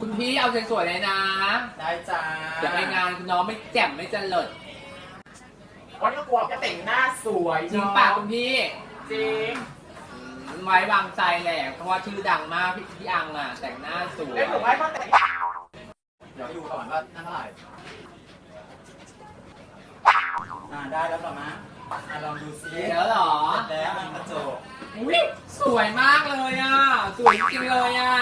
คุณพี่เอาสวยๆเลยนะได้จ้าเดี๋ยวไปงานคุณน้องไม่แจ่มไม่เจริญวันนี้กลัวจะแต่งหน้าสวยจริงป่ะคุณพี่จริงอืมไว้วางใจแหละเพราะว่าชื่อดังมากพี่พี่อังอะแต่งหน้าสวยเล่นหนูให้เขาแต่งเดี๋ยวดูก่อนว่านั่นเท่าไหร่อ่าได้แล้วเหรอมะอะลองดูซิเดี๋ยวเหรอเสร็จแล้วมันกระจกอุ้ยสวยมากเลยอะสวยจริงๆเลยอะ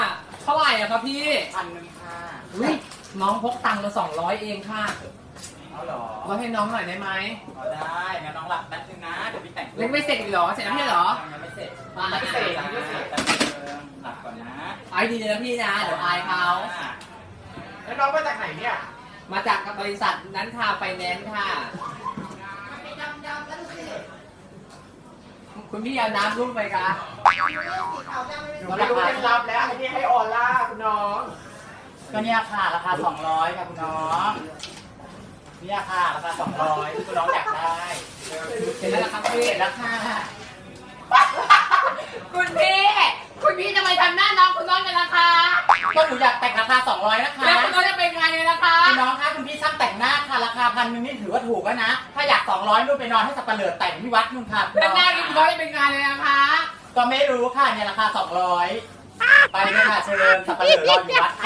เท่าไหร่อะครับพี่พันหนึ่งค่ะอุ้ยน้องพกตังค์มาสองร้อยเองค่ะเอาเหรอลดให้น้องหน่อยได้ไหมเอาได้งั้นน้องหลับแป๊บนึงนะเดี๋ยวพี่แต่งเล่นไม่เสร็จอีกเหรอเสร็จแล้วไม่ใช่เหรอ ยังไม่เสร็จอะยังไม่เสร็จยังไม่เสร็จแป๊บนึงหลับก่อนนะไอ้ดีเลยนะพี่นะเดี๋ยวอายเขาแล้วน้องมาจากไหนเนี่ย มาจากบริษัทนั้นค่ะไฟแนนซ์ค่ะ คุณพี่เอาน้ำรุ่มไปกะ หนูไม่รู้เคล็ดลับแล้วอันนี้ให้ออร่าคุณน้อง ก็เนี่ยค่ะราคา200ค่ะคุณน้องเนี่ยค่ะราคา200ที่คุณน้องอยากได้เสร็จแล้วนะครับพี่เสร็จแล้วค่ะคุณพี่ คุณพี่ทำไมทำหน้าน้องคุณน้องกันล่ะคะก็หนูอยากแต่งราคา200นะคะแล้วคุณน้องจะเป็นไงเลยล่ะคะคุณน้องคะคุณพี่ช่างแต่งหน้าค่ะราคาพันหนึ่งนี่ถือว่าถูกแล้วนะ ถ้าอยาก200นู่นไปนอนให้สับปะเหลือแต่งที่วัดนู่นค่ะคุณแล้วหน้าองนี่คุณน้องจะเป็นไงเลยนะคะ ก็ไม่รู้ค่ะเนี่ยราคา200ไปเลยค่ะเชิญสับปะเหลือรออยู่วัดค่ะ